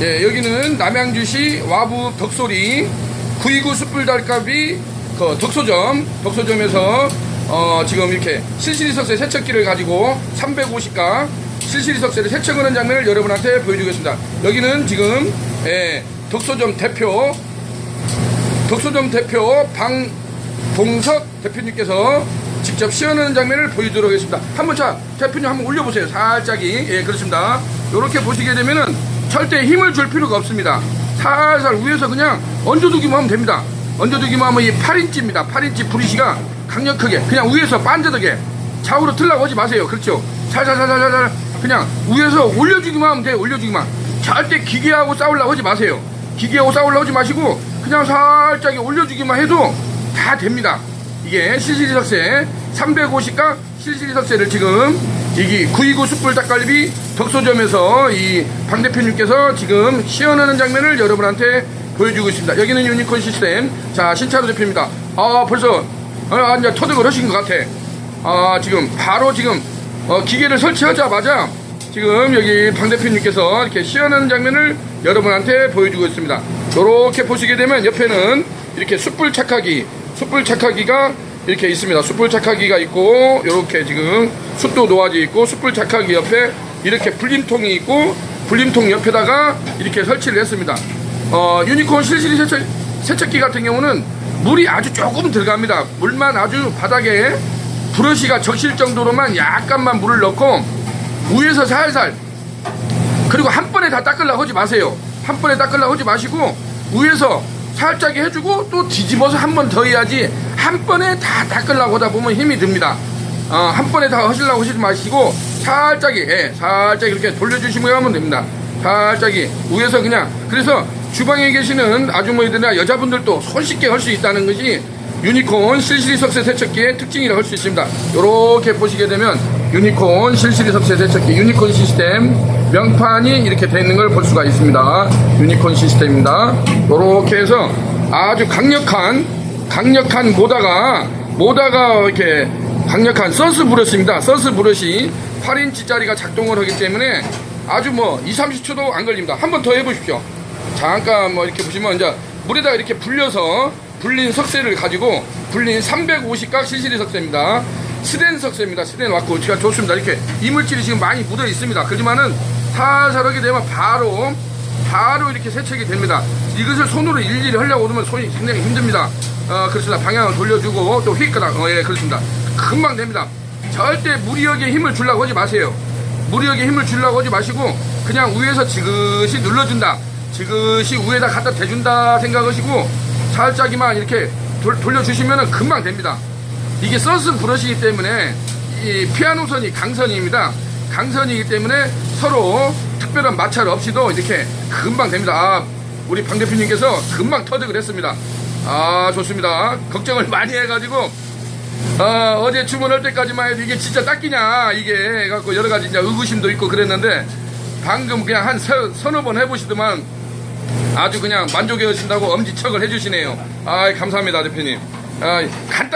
예, 여기는 남양주시 와부 덕소리 929 숯불 달갑이 그 덕소점, 덕소점에서 어, 지금 이렇게 실시리석쇠 세척기를 가지고 350가 실시리석쇠를 세척하는 장면을 여러분한테 보여주겠습니다. 여기는 지금 예, 덕소점 대표 덕소점 대표 방동석 대표님께서 직접 시연하는 장면을 보여드리도록 하겠습니다. 한번 자, 대표님 한번 올려보세요. 살짝이. 예, 그렇습니다. 이렇게 보시게 되면은 절대 힘을 줄 필요가 없습니다. 살살 위에서 그냥 얹어두기만 하면 됩니다. 얹어두기만 하면 이 8인치입니다. 8인치 브리시가 강력하게 그냥 위에서 반듯하게 좌우로 틀라고 하지 마세요. 그렇죠? 살살살살살 그냥 위에서 올려주기만 하면 돼요. 올려주기만. 절대 기계하고 싸우려고 하지 마세요. 기계하고 싸우려고 하지 마시고 그냥 살짝 올려주기만 해도 다 됩니다. 이게 실시리석쇠 350각 실시리석쇠를 지금 이기 929 숯불 닭갈비 덕소점에서 이방 대표님께서 지금 시연하는 장면을 여러분한테 보여주고 있습니다. 여기는 유니콘 시스템. 자, 신차로 대표입니다. 아, 벌써, 아, 이제 터득을 하신 것 같아. 아, 지금 바로 지금 어, 기계를 설치하자마자 지금 여기 방 대표님께서 이렇게 시연하는 장면을 여러분한테 보여주고 있습니다. 이렇게 보시게 되면 옆에는 이렇게 숯불 착하기, 숯불 착하기가 이렇게 있습니다. 숯불 착하기가 있고 이렇게 지금 숯도 놓아져 있고 숯불 착하기 옆에 이렇게 불림통이 있고 불림통 옆에다가 이렇게 설치를 했습니다. 어, 유니콘 실시리 세척, 세척기 같은 경우는 물이 아주 조금 들어갑니다. 물만 아주 바닥에 브러쉬가 적실 정도로만 약간만 물을 넣고 위에서 살살 그리고 한 번에 다 닦으려고 하지 마세요. 한 번에 닦으려고 하지 마시고 위에서 살짝 해주고 또 뒤집어서 한 번 더 해야지 한 번에 다 닦으려고 하다 보면 힘이 듭니다. 어, 한 번에 다 하시려고 하지 마시고 살짝이 예, 살짝 이렇게 돌려주시면 하면 됩니다. 살짝이 위에서 그냥 그래서 주방에 계시는 아주머니들이나 여자분들도 손쉽게 할 수 있다는 것이 유니콘 실시리 석쇠 세척기의 특징이라고 할 수 있습니다. 이렇게 보시게 되면 유니콘 실시리 석쇠 세척기 유니콘 시스템 명판이 이렇게 되어 있는 걸 볼 수가 있습니다. 유니콘 시스템입니다. 이렇게 해서 아주 강력한 강력한 모다가 모다가 이렇게 강력한 서스 브러쉬입니다. 서스 브러쉬 8인치짜리가 작동을 하기 때문에 아주 뭐 2, 30초도 안 걸립니다. 한 번 더 해보십시오. 잠깐 뭐 이렇게 보시면 이제 물에다가 이렇게 불려서 불린 석쇠를 가지고 불린 350각 실시리 석쇠입니다. 스덴 석쇠입니다. 스덴 왔고 제가 좋습니다. 이렇게 이물질이 지금 많이 묻어 있습니다. 그렇지만은 살살하게 되면 바로 바로 이렇게 세척이 됩니다. 이것을 손으로 일일이 하려고 그러면 손이 굉장히 힘듭니다. 어, 그렇습니다. 방향을 돌려주고 또 휙끄락 어, 예, 그렇습니다. 금방 됩니다. 절대 무리하게 힘을 주려고 하지 마세요. 무리하게 힘을 주려고 하지 마시고 그냥 위에서 지그시 눌러준다. 지그시 위에다 갖다 대준다 생각하시고 살짝이만 이렇게 돌, 돌려주시면 금방 됩니다. 이게 서스 브러쉬이기 때문에 이 피아노선이 강선입니다. 강선이기 때문에 서로 특별한 마찰 없이도 이렇게 금방 됩니다. 아, 우리 방 대표님께서 금방 터득을 했습니다. 아, 좋습니다. 걱정을 많이 해가지고 아, 어제 주문할 때까지만 해도 이게 진짜 닦이냐 이게 해갖고 여러 가지 의구심도 있고 그랬는데 방금 그냥 한 서, 서너 번 해보시더만 아주 그냥 만족해 하신다고 엄지척을 해주시네요. 아, 감사합니다 대표님. 아, 간단.